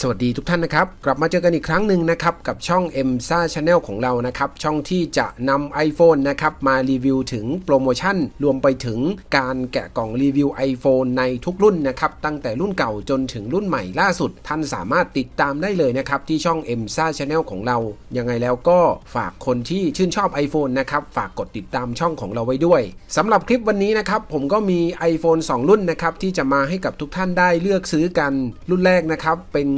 สวัสดีทุกท่านนะครับ กลับมาเจอกันอีกครั้งหนึ่งนะครับ กับช่อง m s a Channel ของเรานะครับ ช่องที่จะนำ iPhone นะครับ มารีวิวถึงโปรโมชั่น รวมไปถึงการแกะกล่องรีวิว iPhone ในทุกรุ่นนะครับ ตั้งแต่รุ่นเก่าจนถึงรุ่นใหม่ล่าสุด ท่านสามารถติดตามได้เลยนะครับ ที่ช่อง m s a Channel ของเรา ยังไงแล้วก็ฝากคนที่ชื่นชอบ iPhone นะครับฝากกดติดตามช่องของเราไว้ด้วยสำหรับคลิปวันนี้นะครับผมก็มี iPhone 2 รุ่นนะครับที่จะมาให้กับทุกท่านได้เลือกซื้อกันรุ่นแรกนะครับเป็น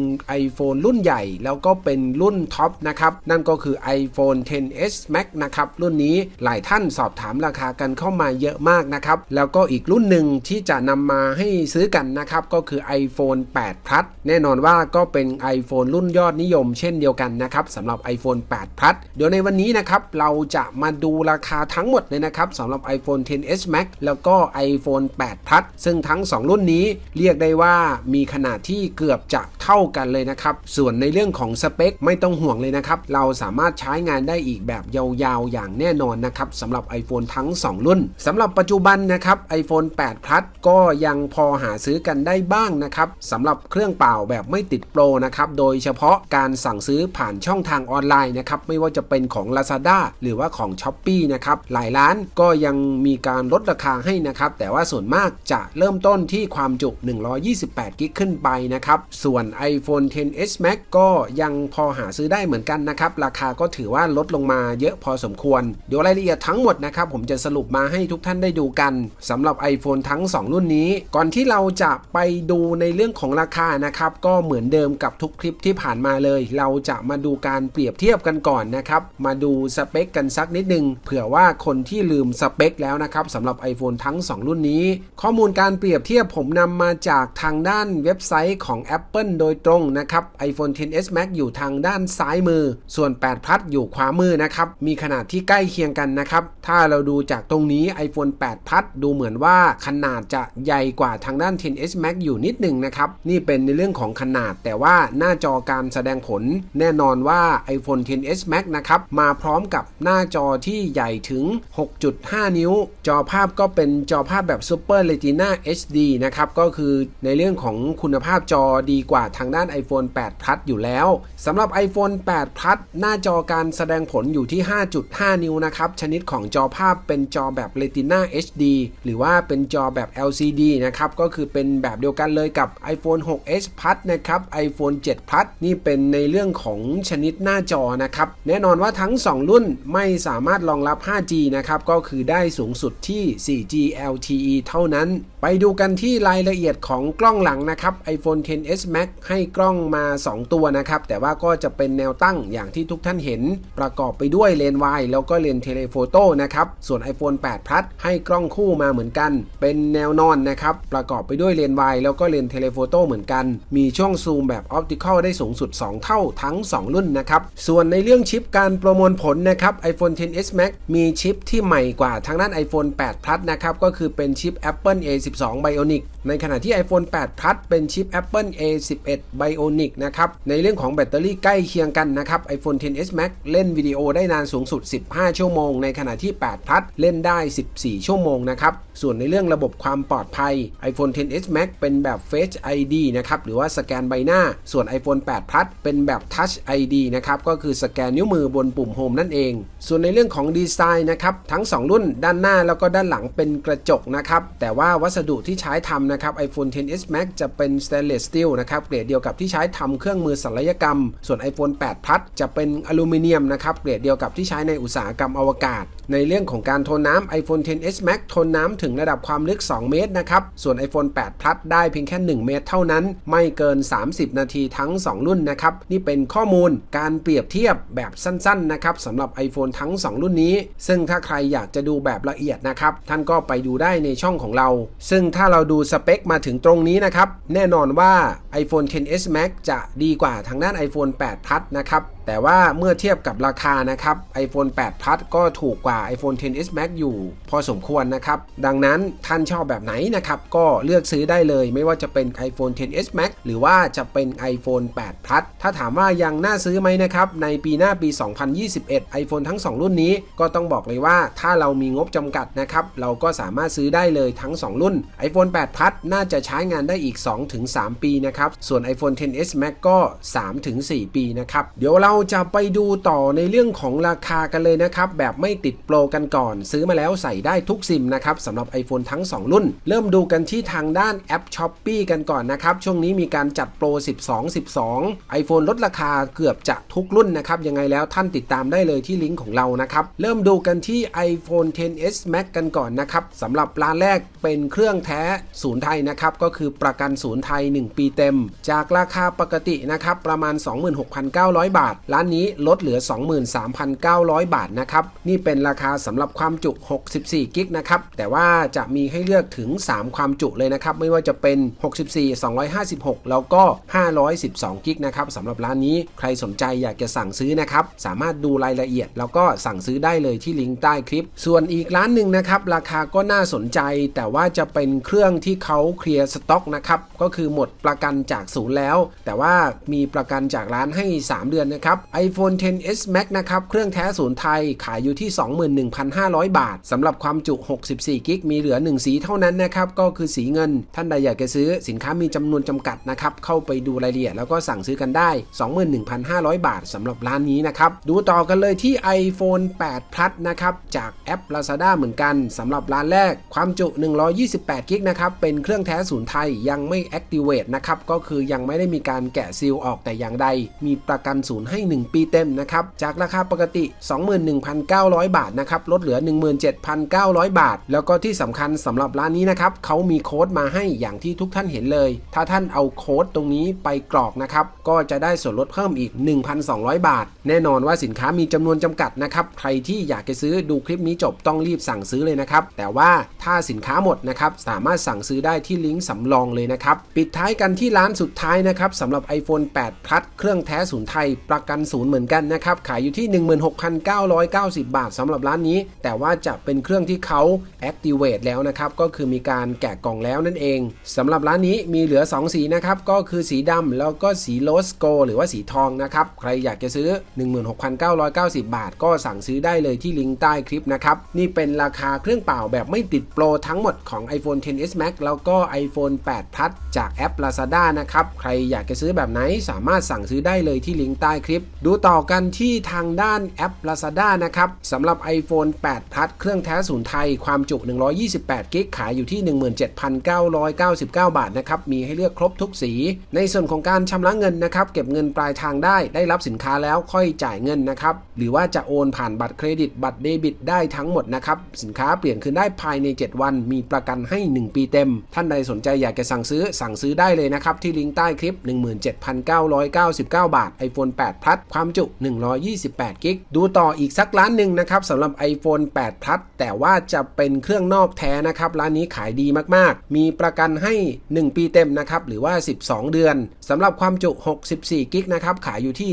iPhone รุ่นใหญ่ แล้วก็เป็นรุ่นท็อปนะครับ นั่นก็คือ iPhone 10s Max นะครับ รุ่นนี้หลายท่านสอบถามราคากันเข้ามาเยอะมากนะครับ แล้วก็อีกรุ่นหนึ่งที่จะนำมาให้ซื้อกันนะครับ ก็คือ iPhone 8 Plus แน่นอนว่าก็เป็น iPhone รุ่นยอดนิยมเช่นเดียวกันนะครับสำหรับ iPhone 8 Plus เดี๋ยวในวันนี้นะครับ เราจะมาดูราคาทั้งหมดเลยนะครับสำหรับ iPhone 10s Max แล้วก็ iPhone 8 Plus ซึ่งทั้ง 2 รุ่นนี้เรียกได้ว่ามีขนาดที่เกือบจะเท่ากันเลยนะครับ ส่วนในเรื่องของสเปคไม่ต้องห่วงเลยนะครับ เราสามารถใช้งานได้อีกแบบยาวๆ อย่างแน่นอนนะครับสำหรับ iPhone ทั้ง 2 รุ่นสำหรับปัจจุบันนะครับ iPhone 8 Plus ก็ยังพอหาซื้อกันได้บ้างนะครับสำหรับเครื่องเปล่าแบบไม่ติดโปรนะครับโดยเฉพาะการสั่งซื้อผ่านช่องทางออนไลน์นะครับไม่ว่าจะเป็นของ Lazada หรือว่าของ s h อ p e e นะครับหลายร้านก็ยังมีการลดราคาให้นะครับแต่ว่าส่วนมากจะเริ่มต้นที่ความจุ 128 กิกขึ้นไปนะครับส่วน iPhone 10s Max ก็ยังพอหาซื้อได้เหมือนกันนะครับ ราคาก็ถือว่าลดลงมาเยอะพอสมควร เดี๋ยวรายละเอียดทั้งหมดนะครับ ผมจะสรุปมาให้ทุกท่านได้ดูกันสำหรับ iPhone ทั้ง 2 รุ่นนี้ ก่อนที่เราจะไปดูในเรื่องของราคานะครับ ก็เหมือนเดิมกับทุกคลิปที่ผ่านมาเลย เราจะมาดูการเปรียบเทียบกันก่อนนะครับ มาดูสเปคกันสักนิดนึงเผื่อว่าคนที่ลืมสเปคแล้วนะครับสำหรับ iPhone ทั้ง 2 รุ่นนี้ ข้อมูลการเปรียบเทียบผมนำมาจากทางด้านเว็บไซต์ของ Apple โดยตรงนะครับ iPhone 10s Max อยู่ทางด้านซ้ายมือ ส่วน 8 Plus อยู่ขวามือนะครับ มีขนาดที่ใกล้เคียงกันนะครับ ถ้าเราดูจากตรงนี้ iPhone 8 Plus ดูเหมือนว่าขนาดจะใหญ่กว่าทางด้าน 10s Max อยู่นิดหนึ่งนะครับ นี่เป็นในเรื่องของขนาด แต่ว่าหน้าจอการแสดงผล แน่นอนว่า iPhone 10s Max นะครับมาพร้อมกับหน้าจอที่ใหญ่ถึง 6.5 นิ้ว จอภาพก็เป็นจอภาพแบบ Super Retina HD นะครับก็คือในเรื่องของคุณภาพจอดีกว่าทางด้าน iPhone 8 Plus อยู่แล้วสำหรับ iPhone 8 Plus หน้าจอการแสดงผลอยู่ที่ 5.5 นิ้วนะครับ ชนิดของจอภาพเป็นจอแบบ Retina HD หรือว่าเป็นจอแบบ LCD นะครับ ก็คือเป็นแบบเดียวกันเลยกับ iPhone 6s Plus นะครับ iPhone 7 Plus นี่เป็นในเรื่องของชนิดหน้าจอนะครับ แน่นอนว่าทั้ง 2 รุ่นไม่สามารถรองรับ 5G นะครับ ก็คือได้สูงสุดที่ 4G LTE เท่านั้นไปดูกันที่รายละเอียดของกล้องหลังนะครับ iPhone 10s Max ให้กล้องมา 2 ตัวนะครับ แต่ว่าก็จะเป็นแนวตั้งอย่างที่ทุกท่านเห็น ประกอบไปด้วยเลนส์วายแล้วก็เลนส์เทเลโฟโต้นะครับ ส่วน iPhone 8 Plus ให้กล้องคู่มาเหมือนกัน เป็นแนวนอนนะครับ ประกอบไปด้วยเลนส์วายแล้วก็เลนส์เทเลโฟโต้เหมือนกัน มีช่วงซูมแบบออปติคอลได้สูงสุด 2 เท่าทั้ง 2 รุ่นนะครับ ส่วนในเรื่องชิปการประมวลผลนะครับ iPhone 10s Max มีชิปที่ใหม่กว่าทางด้าน iPhone 8 Plus นะครับก็คือเป็นชิป Apple A 12 Bionic ในขณะที่ iPhone 8 Plus เป็นชิป Apple A11 Bionic นะครับ ในเรื่องของแบตเตอรี่ใกล้เคียงกันนะครับ iPhone 10s Max เล่นวิดีโอได้นานสูงสุด 15 ชั่วโมง ในขณะที่ 8 Plus เล่นได้ 14 ชั่วโมงนะครับ ส่วนในเรื่องระบบความปลอดภัย iPhone 10s Max เป็นแบบ Face ID นะครับ หรือว่าสแกนใบหน้า ส่วน iPhone 8 Plus เป็นแบบ Touch ID นะครับ ก็คือสแกนนิ้วมือบนปุ่ม Home นั่นเอง ส่วนในเรื่องของดีไซน์นะครับ ทั้ง 2 รุ่นด้านหน้าแล้วก็ด้านหลังเป็นกระจกนะครับ แต่ว่าวัสดุที่ใช้ทำนะครับ iPhone 10s Max จะเป็น stainless steel นะครับเกรดเดียวกับที่ใช้ทำเครื่องมือศัลยกรรม ส่วน iPhone 8 Plus จะเป็นอลูมิเนียมนะครับเกรดเดียวกับที่ใช้ในอุตสาหกรรมอวกาศ ในเรื่องของการทนน้ำ iPhone 10s Max ทนน้ำถึงระดับความลึก 2 เมตรนะครับส่วน iPhone 8 Plus ได้เพียงแค่ 1 เมตรเท่านั้น ไม่เกิน 30 นาทีทั้ง 2 รุ่นนะครับนี่เป็นข้อมูลการเปรียบเทียบแบบสั้นๆนะครับสำหรับ iPhone ทั้ง 2 รุ่นนี้ ซึ่งถ้าใครอยากจะดูแบบละเอียดนะครับท่านก็ไปดูได้ในช่องของเรา ซึ่งถ้าเราดูสเปคมาถึงตรงนี้นะครับ แน่นอนว่า iPhone 10s Max จะดีกว่าทางด้าน iPhone 8 Plus นะครับ แต่ว่าเมื่อเทียบกับราคานะครับ iPhone 8 Plus ก็ถูกกว่า iPhone XS Max อยู่ พอสมควรนะครับ ดังนั้นท่านชอบแบบไหนนะครับ ก็เลือกซื้อได้เลย ไม่ว่าจะเป็น iPhone XS Max หรือว่าจะเป็น iPhone 8 Plus ถ้าถามว่ายังน่าซื้อไหมนะครับ ในปีหน้าปี 2021 iPhone ทั้ง 2 รุ่นนี้ก็ต้องบอกเลยว่าถ้าเรามีงบจำกัดนะครับเราก็สามารถซื้อได้เลยทั้ง 2 รุ่น iPhone 8 Plus น่าจะใช้งานได้อีก 2-3 ปีนะครับ ส่วน iPhone XS Max ก็ 3-4 ปีนะครับ เดี๋ยวเราจะไปดูต่อในเรื่องของราคากันเลยนะครับ แบบไม่ติดโปรกันก่อน ซื้อมาแล้วใส่ได้ทุกซิมนะครับสำหรับ iPhone ทั้ง 2 รุ่น เริ่มดูกันที่ทางด้านแอป s h o p e e กันก่อนนะครับ ช่วงนี้มีการจัดโปร 12 12 iPhone ลดราคาเกือบจะทุกรุ่นนะครับ ยังไงแล้วท่านติดตามได้เลยที่ลิงก์ของเรานะครับ เริ่มดูกันที่ iPhone XS Max กันก่อนนะครับสำหรับร้านแรกเป็นเครื่องแท้ศูนย์ไทยนะครับก็คือประกันศูนย์ไทย 1 ปีเต็ม จากราคาปกตินะครับประมาณ 26,900 บาท ร้านนี้ลดเหลือ 23,900 บาทนะครับนี่เป็นราคาสำหรับความจุ 64 กิกนะครับแต่ว่าจะมีให้เลือกถึง 3 ความจุเลยนะครับไม่ว่าจะเป็น 64 256 แล้วก็ 512 กิกนะครับสำหรับร้านนี้ใครสนใจอยากจะสั่งซื้อนะครับสามารถดูรายละเอียด แล้วก็สั่งซื้อได้เลยที่ลิงก์ใต้คลิป ส่วนอีกร้านหนึ่งนะครับราคาก็น่าสนใจ แต่ว่าจะเป็นเครื่องที่เขาเคลียร์สต็อกนะครับก็คือหมดประกันจากศูนย์แล้ว แต่ว่ามีประกันจากร้านให้ 3 เดือนนะครับ iPhone XS Max นะครับเครื่องแท้ศูนย์ไทยขายอยู่ที่ 21,500 บาทสำหรับความจุ 64กิกมีเหลือ 1 สีเท่านั้นนะครับก็คือสีเงิน ท่านใดอยากจะซื้อสินค้ามีจำนวนจำกัดนะครับเข้าไปดูรายละเอียดแล้วก็สั่งซื้อกันได้ 21,500 บาทสำหรับร้านนี้นะครับดูต่อกันเลยที่ iPhone 8 Plus นะครับจากแอป Lazada เหมือนกันสำหรับร้านแรกความจุ 128กิกนะครับเป็นเป็นเครื่องแท้ศูนย์ไทยยังไม่ Activate นะครับ ก็คือยังไม่ได้มีการแกะซีลออกแต่อย่างใด มีประกันศูนย์ให้ 1 ปีเต็มนะครับ จากราคาปกติ 21,900 บาทนะครับ ลดเหลือ 17,900 บาท แล้วก็ที่สำคัญสำหรับร้านนี้นะครับเขามีโค้ดมาให้อย่างที่ทุกท่านเห็นเลย ถ้าท่านเอาโค้ดตรงนี้ไปกรอกนะครับ ก็จะได้ส่วนลดเพิ่มอีก 1,200 บาท แน่นอนว่าสินค้ามีจำนวนจำกัดนะครับ ใครที่อยากจะซื้อดูคลิปนี้จบต้องรีบสั่งซื้อเลยนะครับ แต่ว่าถ้าสินค้าหมดนะครับสามารถสั่งซื้อได้ได้ที่ลิงก์สำรองเลยนะครับ ปิดท้ายกันที่ร้านสุดท้ายนะครับสำหรับ iPhone 8 Plus เครื่องแท้ศูนย์ไทย ประกันศูนย์เหมือนกันนะครับ ขายอยู่ที่ 16,990 บาทสำหรับร้านนี้ แต่ว่าจะเป็นเครื่องที่เขา Activate แล้วนะครับ ก็คือมีการแกะกล่องแล้วนั่นเองสำหรับร้านนี้มีเหลือ 2 สีนะครับ ก็คือสีดำแล้วก็สีโลสโกหรือว่าสีทองนะครับ ใครอยากจะซื้อ 16,990 บาท ก็สั่งซื้อได้เลยที่ลิงก์ใต้คลิปนะครับ นี่เป็นราคาเครื่องเปล่าแบบไม่ติดโปรทั้งหมดของ iPhone XS Max แล้วก็ iPhone 8 Plus จากแอป Lazada นะครับ ใครอยากจะซื้อแบบไหนสามารถสั่งซื้อได้เลยที่ลิงก์ใต้คลิป ดูต่อกันที่ทางด้านแอป Lazada นะครับสำหรับ iPhone 8 Plus เครื่องแท้ศูนย์ไทย ความจุ 128 กิกขายอยู่ที่ 17,999 บาทนะครับ มีให้เลือกครบทุกสี ในส่วนของการชำระเงินนะครับ เก็บเงินปลายทางได้ ได้รับสินค้าแล้วค่อยจ่ายเงินนะครับ หรือว่าจะโอนผ่านบัตรเครดิต บัตรเดบิตได้ทั้งหมดนะครับ สินค้าเปลี่ยนคืนได้ภายใน 7 วัน มีประกันให้ 1 ปีเต็มท่านใดสนใจอยากจะสั่งซื้อสั่งซื้อได้เลยนะครับ ที่ลิงก์ใต้คลิป 17,999 บาท iPhone 8 Plus ความจุ 128กิกดูต่ออีกสักร้านหนึ่งนะครับสำหรับ iPhone 8 Plus แต่ว่าจะเป็นเครื่องนอกแท้นะครับ ร้านนี้ขายดีมากๆ มีประกันให้ 1 ปีเต็มนะครับ หรือว่า 12 เดือนสำหรับความจุ 64กิกนะครับ ขายอยู่ที่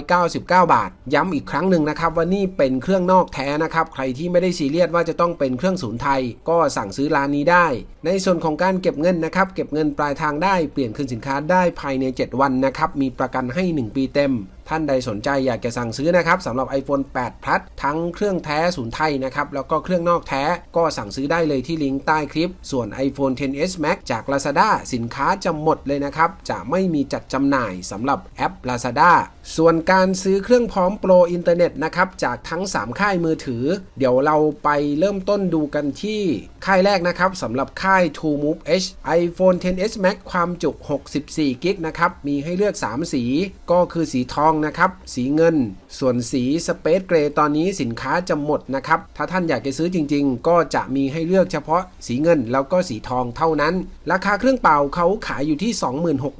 11,599 บาท ย้ำอีกครั้งหนึ่งนะครับว่านี่เป็นเครื่องนอกแท้นะครับ ใครที่ไม่ได้ซีเรียสว่าจะต้องเป็นเครื่องศูนย์ไทย ก็สั่งซื้อร้านนี้ได้ในส่วนของการเก็บเงินนะครับ เก็บเงินปลายทางได้เปลี่ยนคืนสินค้าได้ภายใน 7 วันนะครับ มีประกันให้ 1 ปีเต็ม ท่านใดสนใจอยากจะสั่งซื้อนะครับสำหรับ iPhone 8 Plus ทั้งเครื่องแท้ศูนย์ไทยนะครับแล้วก็เครื่องนอกแท้ก็สั่งซื้อได้เลยที่ลิงก์ใต้คลิป ส่วน iPhone XS Max จาก Lazada สินค้าจะหมดเลยนะครับ จะไม่มีจัดจำหน่ายสำหรับแอป Lazada ส่วนการซื้อเครื่องพร้อมโปรอินเทอร์เน็ตนะครับจากทั้ง 3 ค่ายมือถือ เดี๋ยวเราไปเริ่มต้นดูกันที่ค่ายแรกนะครับสำหรับค่าย True Move H iPhone XS Max ความจุ 64กิกนะครับมีให้เลือก 3 สี ก็คือสีทองนะครับสีเงิน ส่วนสีสเปซเกรย์ตอนนี้สินค้าจะหมดนะครับถ้าท่านอยากจะซื้อจริง ๆ ก็จะมีให้เลือกเฉพาะสีเงินแล้วก็สีทองเท่านั้น ราคาเครื่องเป่าเขาขายอยู่ที่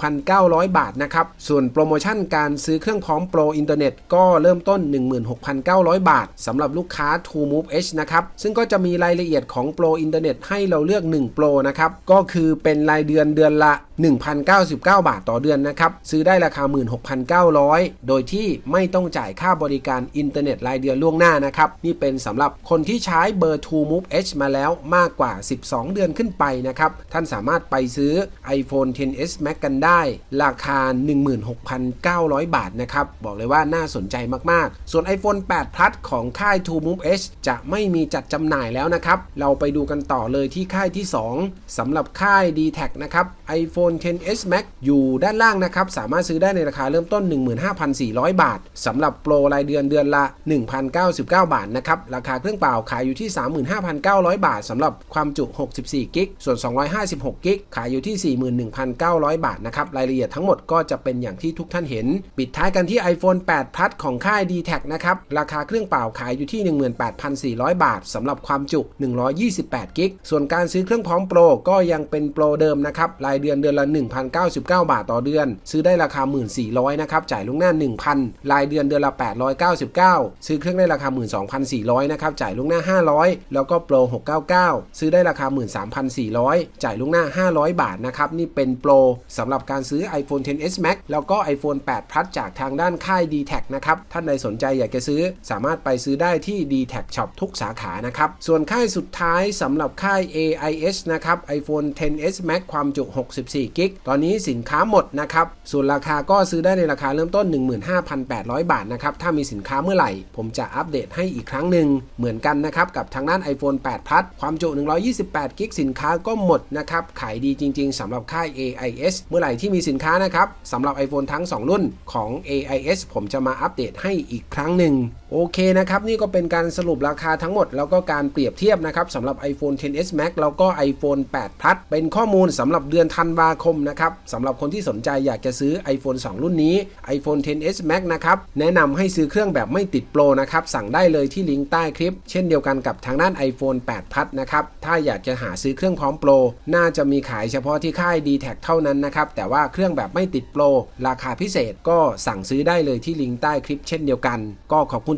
26,900 บาทนะครับส่วนโปรโมชั่นการซื้อเครื่องพร้อมโปรอินเทอร์เน็ตก็เริ่มต้น 16,900 บาทสำหรับลูกค้า True Move H นะครับซึ่งก็จะมีรายละเอียดของโปรอินเทอร์เน็ตให้เราเลือก 1 โปรนะครับก็คือเป็นรายเดือนเดือนละ 1,099 บาทต่อเดือนนะครับ ซื้อได้ราคา 16,900 โดยที่ไม่ต้องจ่ายค่าบริการอินเทอร์เน็ตรายเดือนล่วงหน้านะครับ นี่เป็นสำหรับคนที่ใช้เบอร์ True Move มาแล้วมากกว่า 12 เดือนขึ้นไปนะครับ ท่านสามารถไปซื้อ iPhone 10s Max กันได้ ราคา 16,900 บาทนะครับ บอกเลยว่าน่าสนใจมาก ๆ ส่วน iPhone 8 Plus ของค่าย True Move จะไม่มีจัดจำหน่ายแล้วนะครับ เราไปดูกันต่อเลยที่ค่ายที่ 2สำหรับค่าย d t แทนะครับ iPhone 10s Max อยู่ด้านล่างนะครับ สามารถซื้อได้ในราคาเริ่มต้น 15,400 บาทสำหรับโปรรายเดือนเดือนละ 1,099 บาทนะครับ ราคาเครื่องเปล่าขายอยู่ที่ 35,900 บาทสำหรับความจุ 64 กิก ส่วน 256 กิก ขายอยู่ที่ 41,900 บาทนะครับ รายละเอียดทั้งหมดก็จะเป็นอย่างที่ทุกท่านเห็น ปิดท้ายกันที่ iPhone 8 Plus ของค่าย d t แทนะครับ ราคาเครื่องเปล่าขายอยู่ที่ 18,400 บาทสำหรับความจุ 128 กิก ส่วนการซื้อเครื่องพร้อมโปรก็ยังเป็นโปรเดิมนะครับ รายเดือนเดือนละ 1,099 บาทต่อเดือน ซื้อได้ราคา 1,400นะครับ จ่ายล่วงหน้า 1,000 รายเดือนเดือนละ 899 ซื้อเครื่องได้ราคา 12,400นะครับ จ่ายล่วงหน้า 500 แล้วก็โปร 699 ซื้อได้ราคา 13,400 จ่ายล่วงหน้า 500 บาทนะครับ นี่เป็นโปรสำหรับการซื้อ iPhone 10s Max แล้วก็ iPhone 8 Plus จากทางด้านค่าย d t แทนะครับ ท่านใดสนใจอยากจะซื้อ สามารถไปซื้อได้ที่ d t แท Shop ทุกสาขานะครับ ส่วนค่ายสุดท้ายสำหรับค่าย AIS นะครับ iPhone 10s Max ความจุ 64กิกตอนนี้สินค้าหมดนะครับ ส่วนราคาก็ซื้อได้ในราคาเริ่มต้น 15,800 บาทนะครับ ถ้ามีสินค้าเมื่อไหร่ ผมจะอัปเดตให้อีกครั้งหนึ่ง เหมือนกันนะครับ กับทางด้าน iPhone 8 Plus ความจุ 128กิกสินค้าก็หมดนะครับ ขายดีจริง ๆสำหรับค่าย AIS เมื่อไหร่ที่มีสินค้านะครับสำหรับ iPhone ทั้ง 2 รุ่นของ AIS ผมจะมาอัปเดตให้อีกครั้งหนึ่ง โอเคนะครับ นี่ก็เป็นการสรุปราคาทั้งหมด แล้วก็การเปรียบเทียบนะครับสำหรับ iPhone 10s Max แล้วก็ iPhone 8 Plus เป็นข้อมูลสำหรับเดือนธันวาคมนะครับสำหรับคนที่สนใจอยากจะซื้อ iPhone 2 รุ่นนี้ iPhone 10s Max นะครับแนะนำให้ซื้อเครื่องแบบไม่ติดโปรนะครับสั่งได้เลยที่ลิงก์ใต้คลิป เช่นเดียวกันกับทางด้าน iPhone 8 Plus นะครับถ้าอยากจะหาซื้อเครื่องพร้อมโปรน่าจะมีขายเฉพาะที่ค่าย d t แทเท่านั้นนะครับแต่ว่าเครื่องแบบไม่ติดโปรราคาพิเศษก็สั่งซื้อได้เลยที่ลิงก์ใต้คลิป เช่นเดียวกัน ก็ขอบคุณ